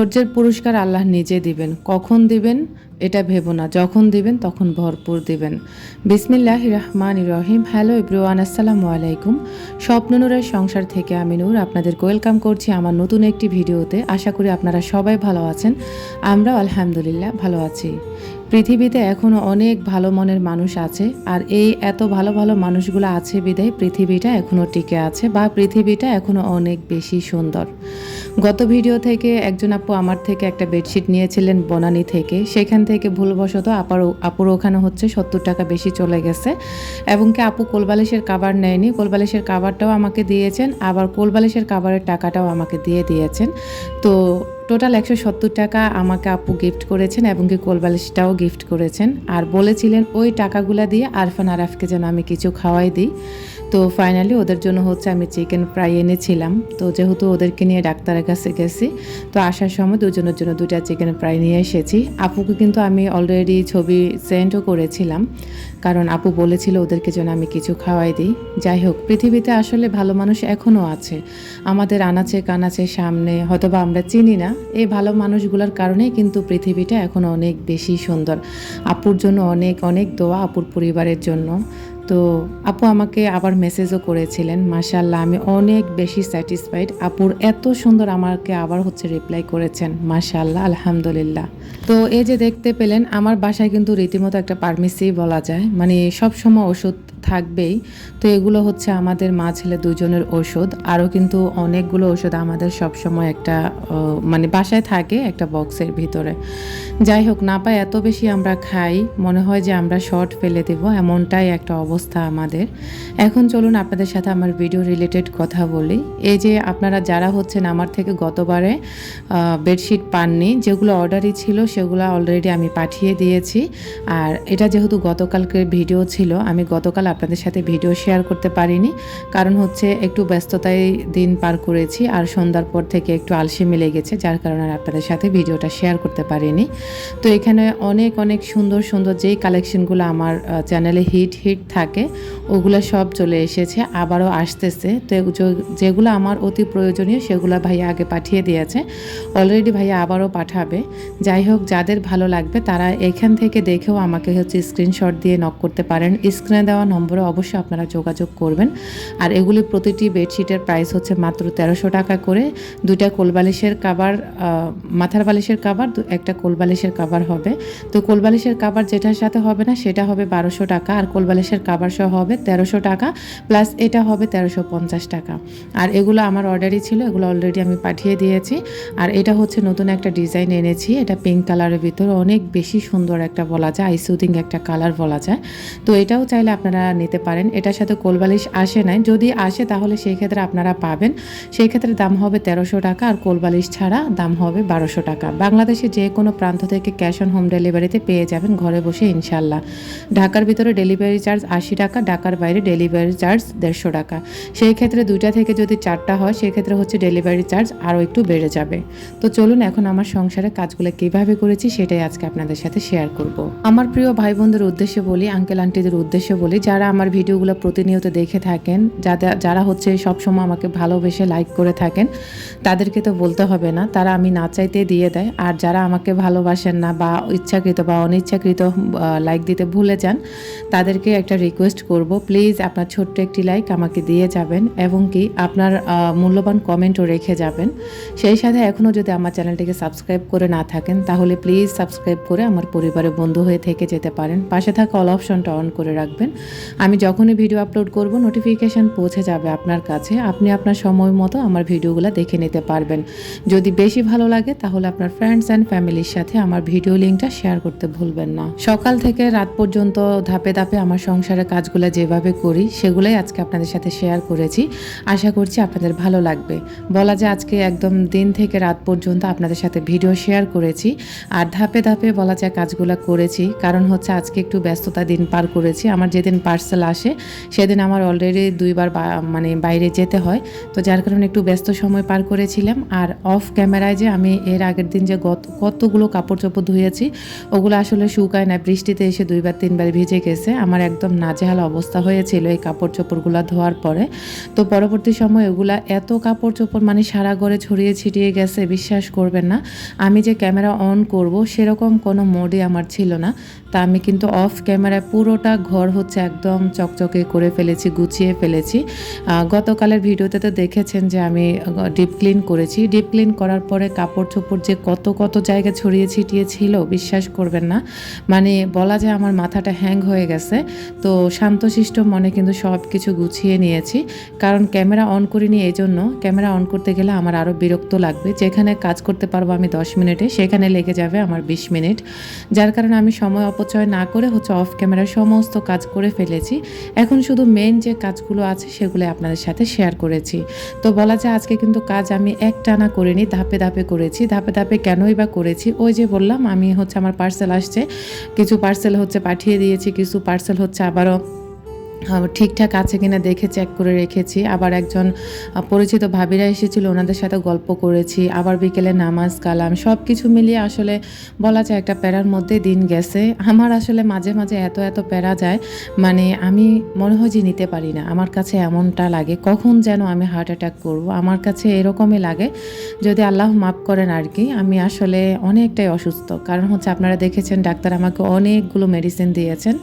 ধৈর্যের পুরস্কার আল্লাহ নিজে দিবেন। কখন দিবেন এটা ভেবো না। যখন দিবেন তখন ভরপুর দিবেন। বিসমিল্লাহ রহমান রহিম। হ্যালো ইব্রুয়ান আসসালামু আলাইকুম। স্বপ্ননুরের সংসার থেকে আমি নূর আপনাদেরকে ওয়েলকাম করছি আমার নতুন একটি ভিডিওতে। আশা করি আপনারা সবাই ভালো আছেন। আমরাও আলহামদুলিল্লাহ ভালো আছি। পৃথিবীতে এখনও অনেক ভালো মনের মানুষ আছে আর এই এত ভালো ভালো মানুষগুলো আছে বিদায় পৃথিবীটা এখনও টিকে আছে বা পৃথিবীটা এখনও অনেক বেশি সুন্দর। গত ভিডিও থেকে একজন আপু আমার থেকে একটা বেডশিট নিয়েছিলেন বনানি থেকে। সেখান থেকে ভুলবশত আপার আপুর ওখানে হচ্ছে সত্তর টাকা বেশি চলে গেছে। এবং কি আপু কোলবালিশের কাবার নেয়নি। কোলবালিশের কাবারটাও আমাকে দিয়েছেন, আবার কোলবালিশের কাবারের টাকাটাও আমাকে দিয়ে দিয়েছেন। তো টোটাল একশো সত্তর টাকা আমাকে আপু গিফট করেছেন এবং কি কোলবালিশটাও গিফট করেছেন। আর বলেছিলেন ওই টাকাগুলা দিয়ে আরফান আরাফকে যেন আমি কিছু খাওয়াই দিই। তো ফাইনালি ওদের জন্য হচ্ছে আমি চিকেন ফ্রাই এনেছিলাম। তো যেহেতু ওদেরকে নিয়ে ডাক্তারের কাছে গেছি, তো আসার সময় দুজনের জন্য দুটা চিকেন ফ্রাই নিয়ে এসেছি। আপুকে কিন্তু আমি অলরেডি ছবি সেন্ডও করেছিলাম, কারণ আপু বলেছিল ওদেরকে যেন আমি কিছু খাওয়াই দিই। যাই হোক, পৃথিবীতে আসলে ভালো মানুষ এখনও আছে। আমাদের আনাচে কানাচে সামনে হয়তোবা আমরা চিনি না, এই ভালো মানুষগুলোর কারণেই কিন্তু পৃথিবীটা এখন অনেক বেশি সুন্দর। আপুর জন্য অনেক অনেক দোয়া আপুর পরিবারের জন্য। তো আপু আমাকে আবার মেসেজও করেছিলেন মাশাল্লাহ আমি অনেক বেশি স্যাটিসফাইড আপুর এত সুন্দর আমাকে আবার হচ্ছে রিপ্লাই করেছেন মাশাল্লাহ আলহামদুলিল্লাহ। তো এই যে দেখতে পেলেন, আমার বাসায় কিন্তু রীতিমতো একটা পারমিসি বলা যায় মানে সবসময় ওষুধ থাকবেই। তো এগুলো হচ্ছে আমাদের মা ছেলে দুজনের ওষুধ আরও কিন্তু অনেকগুলো ওষুধ আমাদের সব সময় একটা মানে বাসায় থাকে একটা বক্সের ভিতরে। যাই হোক না পাই এত বেশি আমরা খাই, মনে হয় যে আমরা শর্ট ফেলে দেব, এমনটাই একটা অবস্থা আমাদের। এখন চলুন আপনাদের সাথে আমার ভিডিও রিলেটেড কথা বলি। এই যে আপনারা যারা হচ্ছেন আমার থেকে গতবারে বেডশিট পাননি, যেগুলো অর্ডারই ছিল সেগুলো অলরেডি আমি পাঠিয়ে দিয়েছি। আর এটা যেহেতু গতকালকের ভিডিও ছিল, আমি গতকাল আপনাদের সাথে ভিডিও শেয়ার করতে পারিনি। কারণ হচ্ছে একটু ব্যস্ততায় দিন পার করেছি আর সন্ধ্যার পর থেকে একটু আলসি আলসেমি গেছে যার কারণে আর আপনাদের সাথে ভিডিওটা শেয়ার করতে পারিনি। তো এখানে অনেক অনেক সুন্দর সুন্দর যেই কালেকশনগুলো আমার চ্যানেলে হিট হিট থাকে ওগুলো সব চলে এসেছে, আবারও আসতেছে। তো যেগুলো আমার অতি প্রয়োজনীয় সেগুলো ভাইয়া আগে পাঠিয়ে দিয়েছে। অলরেডি ভাইয়া আবারও পাঠাবে। যাই হোক, যাদের ভালো লাগবে তারা এখান থেকে দেখেও আমাকে হচ্ছে স্ক্রিনশট দিয়ে নক করতে পারেন। স্ক্রিনে দেওয়া নম্বরে অবশ্যই আপনারা যোগাযোগ করবেন। আর এগুলি প্রতিটি বেডশিটের প্রাইস হচ্ছে মাত্র তেরোশো টাকা করে। দুইটা কোলবালিশের কাবার মাথার বালিশের কাবার একটা কোলবালিশের কাবার হবে। তো কোলবালিশের কাবার যেটার সাথে হবে না, সেটা হবে বারোশো টাকা। আর কোলবালিশের কাবার সহ হবে তেরোশো টাকা প্লাস এটা হবে তেরোশো পঞ্চাশ টাকা। আর এগুলো আমার অর্ডারই ছিল, এগুলো অলরেডি আমি পাঠিয়ে দিয়েছি। আর এটা হচ্ছে নতুন একটা ডিজাইন এনেছি, এটা পিঙ্ক কালারের ভিতরে অনেক বেশি সুন্দর একটা বলা যায় আইসুদিং একটা কালার বলা যায়। তো এটাও চাইলে আপনারা নিতে পারেন, এটার সাথে কোলবালিশ আসে নাই, যদি আসে তাহলে সেই ক্ষেত্রে আপনারা পাবেন। সেই ক্ষেত্রে দাম হবে তেরোশো টাকা, আর কোলবালিশ ছাড়া দাম হবে বারোশো টাকা। বাংলাদেশে যে কোনো প্রান্ত থেকে ক্যাশ অন হোম ডেলিভারিতে পেয়ে যাবেন ঘরে বসে ইনশাল্লাহ ঢাকার ভিতরে ডেলিভারি চার্জ আশি টাকা, ঢাকার বাইরে ডেলিভারি চার্জ দেড়শো টাকা। সেই ক্ষেত্রে দুইটা থেকে যদি চারটা হয়, সেই ক্ষেত্রে হচ্ছে ডেলিভারি চার্জ আরও একটু বেড়ে যাবে। তো চলুন এখন আমার সংসারের কাজগুলো কীভাবে করেছি সেটাই আজকে আপনাদের সাথে শেয়ার করব। আমার প্রিয় ভাই বোনদের উদ্দেশ্যে বলি, আঙ্কেল আন্টিদের উদ্দেশ্যে বলি, যারা আমার ভিডিওগুলো প্রতিনিয়ত দেখে থাকেন যাদের যারা হচ্ছে সবসময় আমাকে ভালোবেসে লাইক করে থাকেন, তাদেরকে তো বলতে হবে না। তারা আমি না চাইতে দিয়ে দেয়। আর যারা আমাকে ভালোবাসেন না বা ইচ্ছাকৃত বা অনিচ্ছাকৃত লাইক দিতে ভুলে যান, তাদেরকে একটা রিকোয়েস্ট করব প্লিজ, আপনার ছোট্ট একটি লাইক আমাকে দিয়ে যাবেন এবং কি আপনার মূল্যবান কমেন্টও রেখে যাবেন। সেই সাথে এখনও যদি আমার চ্যানেলটিকে সাবস্ক্রাইব করে না থাকেন, তাহলে প্লিজ সাবস্ক্রাইব করে আমার পরিবারের বন্ধু হয়ে থেকে যেতে পারেন। পাশে থাকা অল অপশনটা অন করে রাখবেন। আমি যখনই ভিডিও আপলোড করব নোটিফিকেশান পৌঁছে যাবে আপনার কাছে। আপনি আপনার সময় মতো আমার ভিডিওগুলো দেখে নিতে পারবেন। যদি বেশি ভালো লাগে, তাহলে আপনার ফ্রেন্ডস অ্যান্ড ফ্যামিলির সাথে আমার ভিডিও লিঙ্কটা শেয়ার করতে ভুলবেন না। সকাল থেকে রাত পর্যন্ত ধাপে ধাপে আমার সংসারের কাজগুলো যেভাবে করি, সেগুলোই আজকে আপনাদের সাথে শেয়ার করেছি। আশা করছি আপনাদের ভালো লাগবে। বলা যায় আজকে একদম দিন থেকে রাত পর্যন্ত আপনাদের সাথে ভিডিও শেয়ার করেছি। আর ধাপে ধাপে বলা যায় কাজগুলো করেছি। কারণ হচ্ছে আজকে একটু ব্যস্ততা দিন পার করেছি। আমার যেদিন পার্সেল আসে, সেদিন আমার অলরেডি দুইবার মানে বাইরে যেতে হয়। তো যার কারণে একটু ব্যস্ত সময় পার করেছিলাম। আর অফ ক্যামেরায় যে আমি এর আগের দিন যে গত, কতগুলো কাপড় চোপড় ধুয়েছি, ওগুলো আসলে শুকায় না বৃষ্টিতে এসে দুইবার, তিনবার ভিজে গেছে। আমার একদম নাজেহাল অবস্থা। অবস্থা হয়েছিল এই কাপড় চোপড়গুলো ধোয়ার পরে। তো পরবর্তী সময় ওগুলা এত কাপড় চোপড় মানে সারা ঘরে ছড়িয়ে ছিটিয়ে গেছে, বিশ্বাস করবেন না। আমি যে ক্যামেরা অন করব সেরকম কোনো মোডে আমার ছিল না। তা আমি কিন্তু অফ ক্যামেরায় পুরোটা ঘর হচ্ছে একদম চকচকে করে ফেলেছি, গুছিয়ে ফেলেছি। গতকালের ভিডিওতে তো দেখেছেন যে আমি ডিপ ক্লিন করেছি। ডিপ ক্লিন করার পরে কাপড় চোপড় যে কত কত জায়গায় ছড়িয়ে ছিটিয়ে ছিল, বিশ্বাস করবেন না। মানে বলা যায় আমার মাথাটা হ্যাং হয়ে গেছে। তো শান্তশিষ্ট মনে কিন্তু সব কিছু গুছিয়ে নিয়েছি। কারণ ক্যামেরা অন করিনি এই জন্য ক্যামেরা অন করতে গেলে আমার আরও বিরক্ত লাগবে। যেখানে কাজ করতে পারব আমি দশ মিনিটে, সেখানে লেগে যাবে আমার বিশ মিনিট। যার কারণে আমি সময় অপচয় না করে হচ্ছে অফ ক্যামেরার সমস্ত কাজ করে ফেলেছি। এখন শুধু মেন যে কাজগুলো আছে সেগুলো আপনাদের সাথে শেয়ার করেছি। তো বলা যায় আজকে কিন্তু কাজ আমি এক টানা করিনি, ধাপে ধাপে করেছি। ধাপে ধাপে কেনই বা করেছি? ওই যে বললাম, আমি হচ্ছে আমার পার্সেল আসছে। কিছু পার্সেল হচ্ছে পাঠিয়ে দিয়েছি, কিছু পার্সেল হচ্ছে আবারও ঠিকঠাক আছে কিনা দেখে চেক করে রেখেছি। আবার একজন পরিচিত ভাবিরা এসেছিল, ওনাদের সাথে গল্প করেছি। আবার বিকেলে নামাজ, কালাম সব কিছু মিলিয়ে আসলে বলা যায় একটা প্যারার মধ্যে দিন গেছে। আমার আসলে মাঝে মাঝে এত এত প্যারা যায় মানে আমি মনে হয় যে নিতে পারি না। আমার কাছে এমনটা লাগে, কখন যেন আমি হার্ট অ্যাটাক করব। আমার কাছে এরকমই লাগে, যদি আল্লাহ মাফ করেন আর কি, আমি আসলে অনেকটাই অসুস্থ। কারণ হচ্ছে আপনারা দেখেছেন, ডাক্তার আমাকে অনেকগুলো মেডিসিন দিয়েছেন।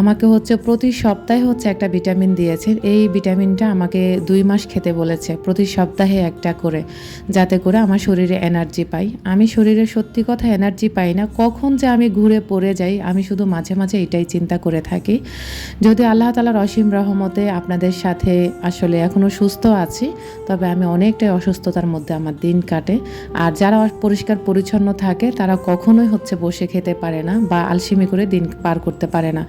আমাকে হচ্ছে প্রতি সপ্তাহে হচ্ছে একটা ভিটামিন দিয়েছেন এই ভিটামিনটা আমাকে দুই মাস খেতে বলেছে, প্রতি সপ্তাহে একটা করে, যাতে করে আমার শরীরে এনার্জি পাই। আমি শরীরে সত্যি কথা এনার্জি পাই না, কখন যে আমি ঘুরে পড়ে যাই, আমি শুধু মাঝে মাঝে এটাই চিন্তা করে থাকি। যদি আল্লাহ তালার অসীম রহমতে আপনাদের সাথে আসলে এখনও সুস্থ আছি, তবে আমি অনেকটাই অসুস্থতার মধ্যে আমার দিন কাটে। আর যারা পরিষ্কার পরিচ্ছন্ন থাকে, তারা কখনোই হচ্ছে বসে খেতে পারে না বা আলসেমি করে দিন পার করতে পারে না।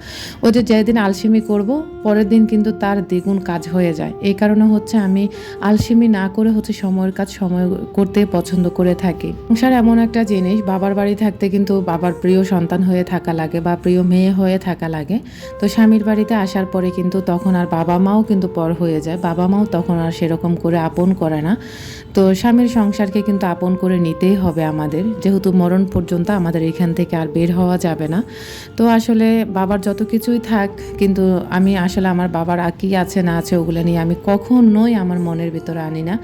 যে যেদিন আলসেমি করব, পরের দিন কিন্তু তার দ্বিগুণ কাজ হয়ে যায়। এই কারণে হচ্ছে আমি আলসেমি না করে হচ্ছে সময়ের কাজ সময় করতে পছন্দ করে থাকি। সংসার এমন একটা জিনিস, বাবার বাড়ি থাকতে কিন্তু বাবার প্রিয় সন্তান হয়ে থাকা লাগে বা প্রিয় মেয়ে হয়ে থাকা লাগে। তো স্বামীর বাড়িতে আসার পরে কিন্তু তখন আর বাবা মাও কিন্তু পর হয়ে যায়। বাবা মাও তখন আর সেরকম করে আপন করে না। তো স্বামীর সংসারকে কিন্তু আপন করে নিতেই হবে আমাদের। যেহেতু মরণ পর্যন্ত আমাদের এখান থেকে আর বের হওয়া যাবে না। তো আসলে বাবার যত কিছুই থাক, কিন্তু আমি আসলে আমার বাবার আর কি আছে, না আছে, ওগুলো নিয়ে আমি কখনোই আমার মনের ভিতরে আনি না।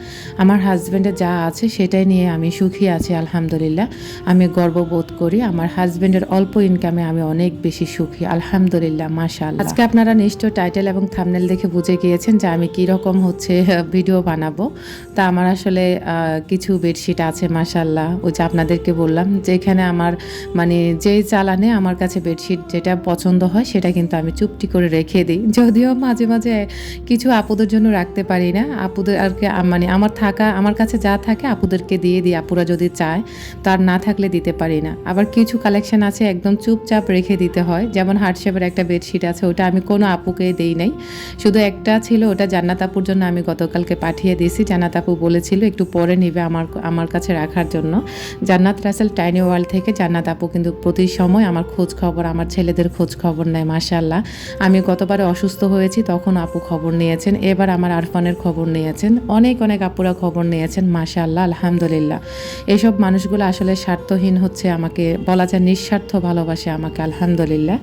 আমার হাজব্যান্ডের যা আছে সেটাই নিয়ে আমি সুখী আছি, আলহামদুলিল্লাহ। আমি গর্ববোধ করি, আমার হাজব্যান্ডের অল্প ইনকামে আমি অনেক বেশি সুখী, আলহামদুলিল্লাহ, মাশাআল্লাহ। আজকে আপনারা নিশ্চয় টাইটেল এবং থামনেল দেখে বুঝে গিয়েছেন যে আমি কি রকম হচ্ছে ভিডিও বানাবো। তা আমার আসলে কিছু বেডশিট আছে মাশাল্লাহ ওই যে আপনাদেরকে বললাম, যেখানে আমার মানে যেই চালানে আমার কাছে বেডশিট যেটা পছন্দ হয়, সেটা কিন্তু আমি চুপটি করে রেখে দিই। যদিও মাঝে মাঝে কিছু আপুদের জন্য রাখতে পারি না। আপুদের আর কি মানে আমার থাকা, আমার কাছে যা থাকে আপুদেরকে দিয়ে দিই। আপুরা যদি চায় তার না থাকলে দিতে পারি না। আবার কিছু কালেকশন আছে, একদম চুপচাপ রেখে দিতে হয়। যেমন হার্ট শেপের একটা বেডশিট আছে, ওটা আমি কোনো আপুকে দেই নাই। শুধু একটা ছিল, ওটা জান্নাত আপুর জন্য আমি গতকালকে পাঠিয়ে দিয়েছি। জান্নাত আপু বলেছিল, একটু পরে নিবে আমার আমার কাছে রাখার জন্য। জান্নাত রাসেল টাইনি ওয়ার্ল্ড থেকে জান্নাত আপু কিন্তু প্রতি সময় আমার খোঁজ খবর, আমার ছেলেদের খোঁজ খবর নেয় মাশাল্লাহ আমি গতবারে অসুস্থ হয়েছি, তখন আপু খবর নিয়েছেন। এবার আমার আরফানের খবর নিয়েছেন। অনেক অনেক আপুরা খবর নিয়েছেন মাশাল্লাহ আলহামদুলিল্লাহ। এসব মানুষগুলো আসলে স্বার্থহীন হচ্ছে আমাকে, বলা যায় নিঃস্বার্থ ভালোবাসে আমাকে, আলহামদুলিল্লাহ।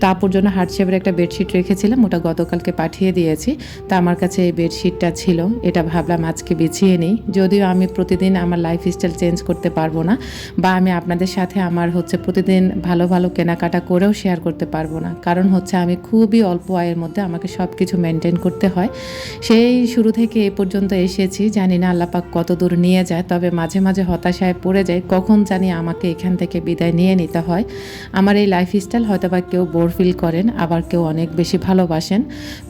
তা আপুর জন্য হার্ট শেপের একটা বেডশিট রেখেছিলাম, ওটা গতকালকে পাঠিয়ে দিয়েছি। তা আমার কাছে এই বেডশিটটা ছিল, এটা ভাবলাম আজকে বিছিয়ে নিই। যদিও আমি প্রতিদিন আমার লাইফস্টাইল চেঞ্জ করতে পারব না, বা আমি আপনাদের সাথে আমার হচ্ছে প্রতিদিন ভালো ভালো কেনাকাটা করেও শেয়ার করতে পারব না। কারণ হচ্ছে আমি খুবই অল্প আয়ের মধ্যে আমাকে সব কিছু মেনটেন করতে হয়। সেই শুরু থেকে এ পর্যন্ত এসেছি, জানি না আল্লাপাক কত দূর নিয়ে যায়, তবে মাঝে মাঝে হতাশায় পড়ে যায় কখন জানি আমাকে এখান থেকে বিদায় নিয়ে নিতে হয়। আমার এই লাইফস্টাইল হয়তো বা কেউ বোর ফিল করেন, আবার কেউ অনেক বেশি ভালোবাসেন।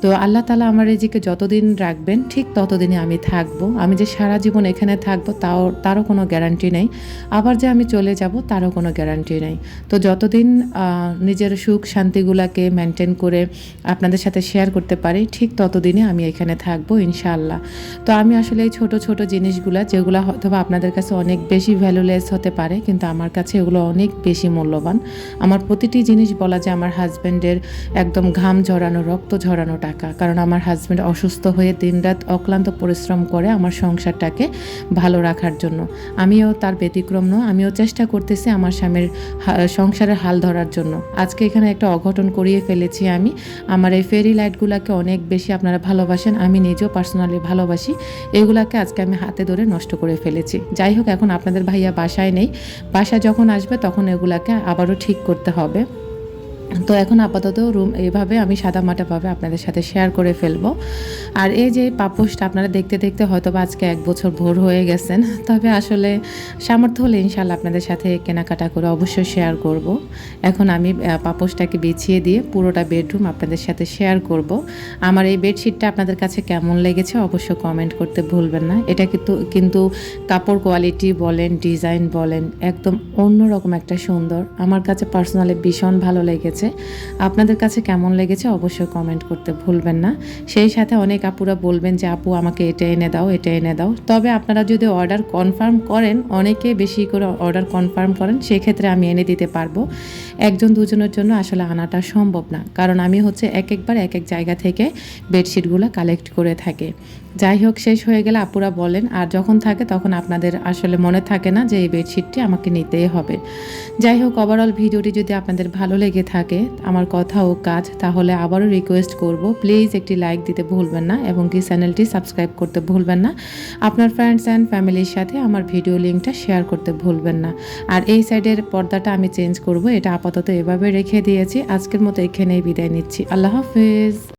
তো আল্লাহ তালা আমার রিজিকে যতদিন রাখবেন, ঠিক ততদিনই আমি থাকব। আমি যে সারা জীবন এখানে থাকব, তাও, তারও কোনো গ্যারান্টি নেই। আবার যে আমি চলে যাব, তারও কোনো গ্যারান্টি নেই। তো যতদিন নিজের সুখ শান্তিগুলাকে মেনটেন করে আপনাদের সাথে শেয়ার করতে পারি, ঠিক ততদিনে আমি এখানে থাকব, ইনশাআল্লাহ। তো আমি আসলে এই ছোট ছোট জিনিসগুলা, যেগুলো হয়তো আপনাদের কাছে অনেক বেশি ভ্যালুলেস হতে পারে, কিন্তু আমার কাছে এগুলো অনেক বেশি মূল্যবান। আমার প্রতিটি জিনিস বলা যায় আমার হাজব্যান্ডের একদম ঘাম ঝরানো, রক্ত ঝরানো টাকা। কারণ আমার হাজব্যান্ড অসুস্থ হয়ে দিনরাত অক্লান্ত পরিশ্রম করে আমার সংসারটাকে ভালো রাখার জন্য। আমিও তার ব্যতিক্রম নয়, আমিও চেষ্টা করতেছি আমার স্বামীর সংসারের হাল ধরার জন্য। আজকে এখানে একটা অঘটন করিয়ে ফেলেছি আমি। আমার এই ফেরি লাইটগুলোকে অনেক বেশি আপনারা ভালোবাসেন, আমি নিজেও পার্সোনালি ভালোবাসি। এগুলাকে আজকে আমি হাতে ধরে নষ্ট করে ফেলেছি। যাই হোক, এখন আপনাদের ভাইয়া বাসায় নেই। বাসায় যখন আসবে, তখন এগুলাকে আবারও ঠিক করতে হবে। তো এখন আপাতত রুম এইভাবে আমি সাদা মাটাভাবে আপনাদের সাথে শেয়ার করে ফেলব আর এই যে পাপোশটা আপনারা দেখতে দেখতে হয়তো বা আজকে এক বছর ভোর হয়ে গেছেন, তবে আসলে সামর্থ্য হলে ইনশাল্লাহ আপনাদের সাথে কেনাকাটা করে অবশ্যই শেয়ার করব। এখন আমি পাপোশটাকে বিছিয়ে দিয়ে পুরোটা বেডরুম আপনাদের সাথে শেয়ার করব। আমার এই বেডশিটটা আপনাদের কাছে কেমন লেগেছে অবশ্যই কমেন্ট করতে ভুলবেন না এটা কিন্তু কিন্তু কাপড় কোয়ালিটি বলেন ডিজাইন বলেন, একদম অন্যরকম একটা সুন্দর আমার কাছে পার্সোনালি ভীষণ ভালো লেগেছে। আপনাদের কাছে কেমন লেগেছে অবশ্যই কমেন্ট করতে ভুলবেন না। সেই সাথে অনেক আপুরা বলবেন যে, আপু, আমাকে এটা এনে দাও, এটা এনে দাও। তবে আপনারা যদি অর্ডার কনফার্ম করেন, অনেকে বেশি করে অর্ডার কনফার্ম করেন, সেক্ষেত্রে আমি এনে দিতে পারব। একজন দুজনের জন্য আসলে আনাটা সম্ভব না। কারণ আমি হচ্ছে এক একবার এক এক জায়গা থেকে বেডশিটগুলো কালেক্ট করে থাকি। যাই হোক, শেষ হয়ে গেলে আপুরা বলেন, আর যখন থাকে তখন আপনাদের আসলে মনে থাকে না যে এই বেডশিটটি আমাকে নিতেই হবে। যাই হোক ওভারঅল ভিডিওটি যদি আপনাদের ভালো লেগে থাকে, আমার কথা ও কাজ, তাহলে আবারও রিকোয়েস্ট করব প্লিজ একটি লাইক দিতে ভুলবেন না এবং কি চ্যানেলটি সাবস্ক্রাইব করতে ভুলবেন না। আপনার ফ্রেন্ডস অ্যান্ড ফ্যামিলির সাথে আমার ভিডিও লিঙ্কটা শেয়ার করতে ভুলবেন না। আর এই সাইডের পর্দাটা আমি চেঞ্জ করব, এটা আপাতত এভাবে রেখে দিয়েছি। আজকের মতো এখানেই বিদায় নিচ্ছি। আল্লাহ হাফেজ।